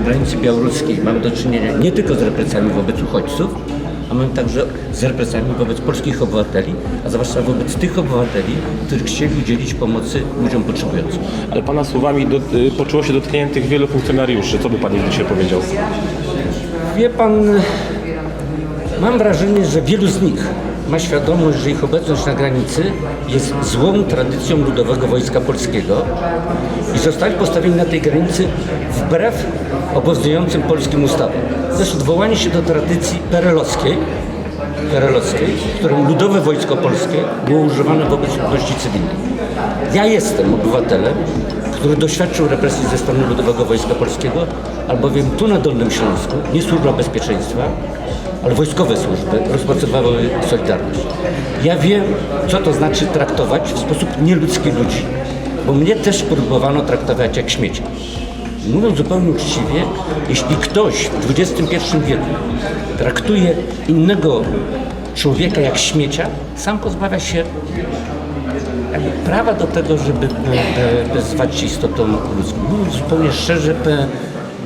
granicy białoruskiej mamy do czynienia nie tylko z represjami wobec uchodźców, a mamy także z represjami wobec polskich obywateli, a zwłaszcza wobec tych obywateli, którzy chcieli udzielić pomocy ludziom potrzebującym. Ale Pana słowami do, y, poczuło się dotkniętych wielu funkcjonariuszy. Co by Pan im dzisiaj powiedział? Wie pan, mam wrażenie, że wielu z nich ma świadomość, że ich obecność na granicy jest złą tradycją Ludowego Wojska Polskiego i zostali postawieni na tej granicy wbrew obowiązującym polskim ustawom. To odwołanie się do tradycji perelowskiej, perelowskiej, w którym Ludowe Wojsko Polskie było używane wobec ludności cywilnej. Ja jestem obywatelem, który doświadczył represji ze strony Ludowego Wojska Polskiego, albowiem tu na Dolnym Śląsku nie służba bezpieczeństwa, ale wojskowe służby rozpracowały Solidarność. Ja wiem, co to znaczy traktować w sposób nieludzki ludzi, bo mnie też próbowano traktować jak śmiecia. Mówiąc zupełnie uczciwie, jeśli ktoś w XXI wieku traktuje innego człowieka jak śmiecia, sam pozbawia się jakby prawa do tego, żeby e, e, zwać się istotą ludzką. Mówiąc zupełnie szczerze, e,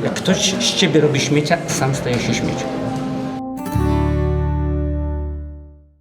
jak ktoś z ciebie robi śmiecia, sam staje się śmieciem.